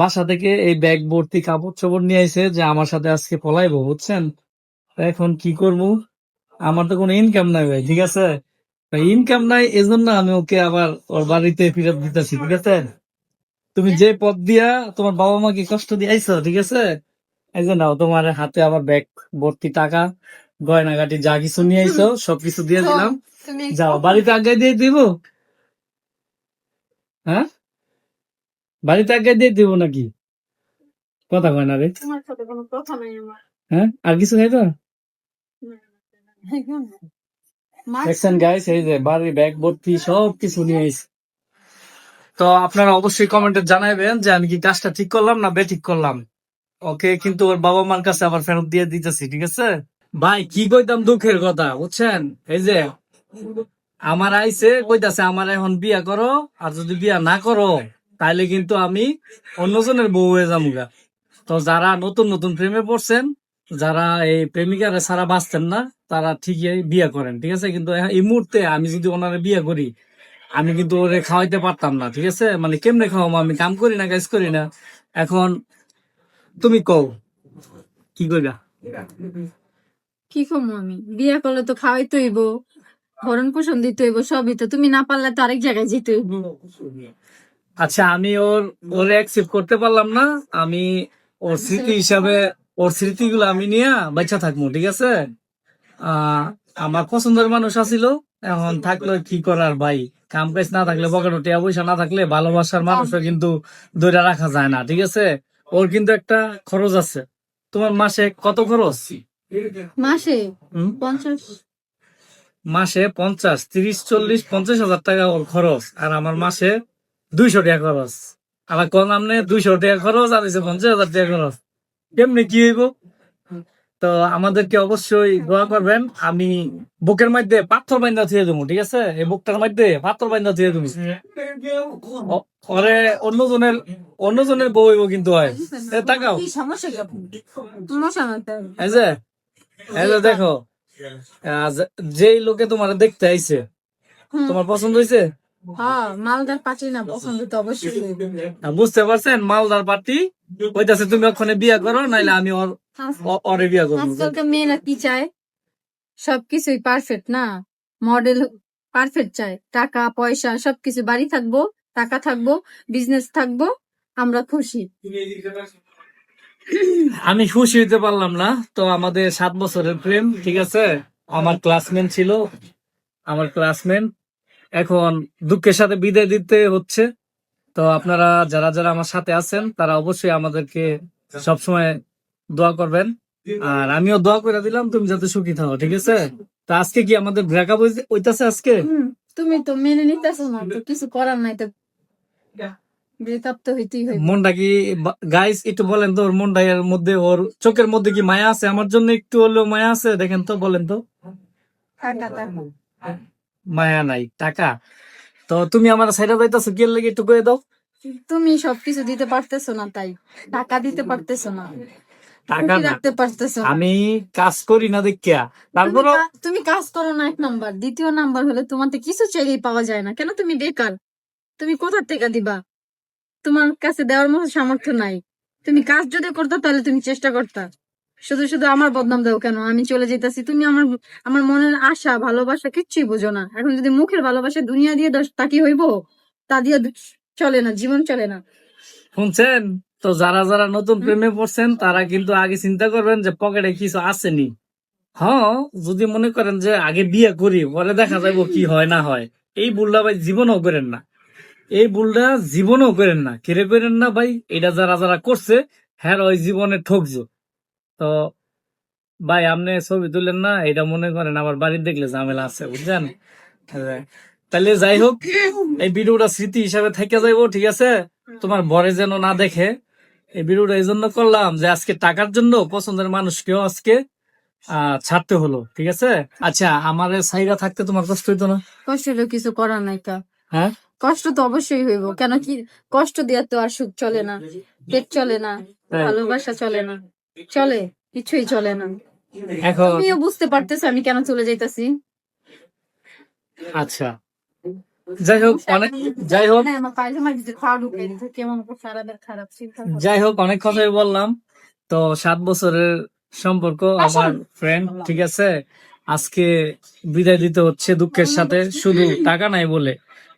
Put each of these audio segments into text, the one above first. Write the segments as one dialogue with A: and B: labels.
A: বাসা থেকে এই ব্যাগ ভর্তি কাপড় চোপড় নিয়ে আইছে যে আমার সাথে আজকে পলাইবো বুঝছেন? এখন কি করব? আমার তো কোনো ইনকাম নাই ভাই ঠিক আছে? ইনকাম নাই এজন্য আমি ওকে আবার ওর বাড়িতে ফিরত দিতেছি ঠিক আছে? তুমি যে পথ দিয়া তোমার বাবা মাকে কষ্ট দিয়ে আইছো ঠিক আছে? এই যে নাও তোমার হাতে আবার ব্যাগ ভর্তি টাকা গয়নাগাটি যা কিছু নিয়ে আইছো সবকিছু দিয়ে দিলাম। যাও বাড়িতে আগে দিয়ে দিব। হ্যাঁ? বাড়িতে আগে দিয়ে দিব নাকি? কথা কয় না রে।
B: তোমার সাথে কোনো কথা নাই আমার।
A: হ্যাঁ? আর কিছু খাইতো
B: মাছ
A: দেখছেন গাইস এই যে বাড়ির ব্যাগ ভর্তি সব কিছু নিয়ে আইছে। তো আপনারা অবশ্যই কমেন্টে জানাবেন যে আমি কি কাজটা ঠিক করলাম না বেঠিক করলাম। ওকে কিন্তু ওর বাবা মার কাছে আবার ফেরত দিয়ে দিতেছি ঠিক আছে? ভাই কি কইতাম দুঃখের কথা বুঝছেন? এই যে আমার আইছে কইতাছে আমার এখন বিয়া করো আর যদি বিয়া না করো তাইলে কিন্তু আমি অন্যজনের বউ হয়ে যাব গা। তো যারা নতুন নতুন প্রেমে পড়ছেন, যারা এই প্রেমিকারে সারা বাঁচতেন না, তারা ঠিকই বিয়ে করেন, ঠিক আছে? কিন্তু এই মুহূর্তে আমি যদি ওনারে বিয়ে করি, আমি কিন্তু ওরে খাওয়াইতে পারতাম না, ঠিক আছে? মানে কেমনে খাওয়াবো আমি কাম করি না, কাজ করি না। এখন তুমি কও, কি কইবা?
B: কি কম আমি? বিয়ে করলে তো খাওয়াইতে হইব ভরণ পোষণ দিতে হইব, সবই তো। তুমি না পারলে তো আরেক জায়গায় যেতে হইব।
A: আচ্ছা আমি ওর ওরে অ্যাকসেপ্ট করতে পারলাম না। আমি ওর স্মৃতি হিসাবে ওর স্মৃতিগুলো আমি নিয়ে বাচ্চা থাকব ঠিক আছে? আহ, আমার পছন্দের মানুষ আছিল। এখন থাকলে কি করার ভাই? কাম কাজ না থাকলে পকেটে টিয়া পয়সা না থাকলে ভালোবাসার মানুষও কিন্তু ধরে রাখা যায় না ঠিক আছে? ওর কিন্তু একটা খরচ আছে। তোমার মাসে কত খরচ?
B: মাসে? পঞ্চাশ।
A: মাসে পঞ্চাশ তিরিশ চল্লিশ পঞ্চাশ হাজার টাকা ওর খরচ। আর আমার মাসে দুইশো টাকা খরচ। আমার কোন নামনে দুইশো টাকা খরচ আর হচ্ছে পঞ্চাশ হাজার টাকা খরচ। কেমনি কি হইব? তো আমাদেরকে অবশ্যই দোয়া করবেন আমি বুকের মধ্যে পাথর বাইন্দা থুয়ে দেবো ঠিক আছে? এই বুকটার মধ্যে পাথর বাইন্দা থুয়ে দেবো। ওরে অন্যজনের অন্যজনের বউ হইব কিন্তু হয়। তাকাও। এই যে এই যে দেখো যে- যেই লোকে তোমার দেখতে আইছে তোমার পছন্দ হয়েছে
B: হ্যাঁ মালদার পাটি না পছন্দ তো অবশ্যই।
A: বুঝতে পারছেন মালদার পার্টি কইতাছে তুমি ওখানে বিয়া করো নাইলে আমি ওর ওরে বিয়া করব।
B: মেয়েরা কি চায়? সবকিছুই পারফেক্ট না? মডেল পারফেক্ট চায়। টাকা পয়সা সবকিছু বাড়ি থাকব টাকা থাকব বিজনেস থাকব আমরা খুশি।
A: আমি খুশি হইতে পারলাম না। তো আমাদের সাত বছরের প্রেম ঠিক আছে? আমার ক্লাসমেট ছিল আমার ক্লাসমেট এখন দুঃখের সাথে বিদায় দিতে হচ্ছে। তো আপনারা যারা যারা আমার সাথে আছেন তারা অবশ্যই আমাদেরকে সবসময় দোয়া করবেন। আর আমিও দোয়া করে দিলাম তুমি যাতে সুখী থাকো ঠিক আছে? তো আজকে কি আমাদের ব্রেকআপ হইতাছে আজকে?
B: তুমি তো মেনে নিতেছো না তো কিছু করার নাই তো। ব্রেকআপ তো হইতেই হইব।
A: মনটা কি গাইস একটু বলেন তো ওর মনটা এর মধ্যে ওর চোখের মধ্যে কি মায়া আছে? আমার জন্য একটু হলেও মায়া আছে? দেখেন তো বলেন তো।
B: টাকা টাকা
A: মায়া নাই টাকা। তো তুমি আমার সাইডে যাইতেছো কি লাগে একটু কয়ে দাও?
B: তুমি সবকিছু দিতে পারতেছো না তাই। টাকা দিতে পারতেছো না।
A: টাকা
B: রাখতে পারতেছো
A: আমি কাজ করি না দেখিয়া।
B: তুমি তুমি কাজ করো না এক নাম্বার। দ্বিতীয় নাম্বার হলে তোমার তো কিছু চাইলেই পাওয়া যায় না। কেন তুমি বেকার? তুমি কোথা থেকে দিবা? তোমার কাছে দেওয়ার মতো সামর্থ্য নাই। তুমি কাজ যদি করতে তাহলে তুমি চেষ্টা করতা। শুধু শুধু আমার বদনাম দাও কেন? আমি চলে যেতেছি। তুমি আমার আমার মনের আশা ভালোবাসা কিচ্ছুই বোঝো না। এখন যদি মুখের ভালোবাসা দুনিয়া দিয়ে দশ তাকি হইব? তা দিয়ে চলে না জীবন চলে না।
A: শুনছেন? তো যারা যারা নতুন প্রেমে পড়ছেন তারা কিন্তু আগে চিন্তা করবেন যে পকেটে কিছু আসেনি। হ্যাঁ যদি মনে করেন যে আগে বিয়ে করি পরে দেখা যাব কি হয় না হয়। এই ভুলটা ভাই জীবনও করেন না। এই ভুলটা জীবনও করেন না। কেড়ে করেন না ভাই। এটা যারা যারা করছে হ্যাঁ ওই জীবনে ঠকছো। তো ভাই আপনি ছবি তুলেন না এটা মনে করেন আমার বাড়ির দেখলে ঝামেলা আছে বুঝছেন? হ্যাঁ। তাহলে যাই হোক এই ভিডিওটা স্মৃতি হিসাবে থেকে যাইবো ঠিক আছে? তোমার বরে যেন না দেখে এই ভিডিওটা এই জন্য করলাম যে আজকে টাকার জন্য পছন্দের মানুষকেও আজকে ছাড়তে হলো ঠিক আছে? আচ্ছা আমার সাইরা থাকতে তোমার কষ্ট হইতো না?
B: কষ্ট হলেও কিছু করার নাই কা
A: হ্যাঁ?
B: কষ্ট তো অবশ্যই হইব কেন কি কষ্ট দিয়া তো আর সুখ চলে না পেট চলে না
A: হ্যাঁ।
B: ভালোবাসা চলে না। চলে কিছুই চলে না।
A: এখন
B: তুমিও বুঝতে পারতেছো আমি কেন চলে যাইতাছি।
A: আচ্ছা। যাই হোক অনেক যাই হোক।
B: হ্যাঁ।
A: যাই হোক অনেক কথাই বললাম। তো সাত বছরের সম্পর্ক আমার ফ্রেন্ড ঠিক আছে? আজকে বিদায় দিতে হচ্ছে দুঃখের সাথে শুধু টাকা নাই বলে।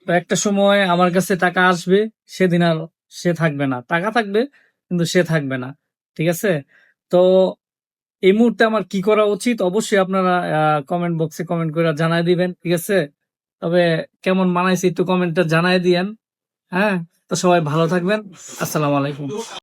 A: তো একটা সময় আমার কাছে টাকা আসবে সেদিন আর সে থাকবে না। টাকা থাকবে কিন্তু সে থাকবে না ঠিক আছে? তো এই মুহূর্তে আমার কি করা উচিত? অবশ্যই আপনারা কমেন্ট বক্সে কমেন্ট করে জানাই দিবেন, ঠিক আছে? তবে কেমন মানাইছে একটু কমেন্টটা জানাই দিয়েন হ্যাঁ? তো সবাই ভালো থাকবেন। আসসালামু আলাইকুম।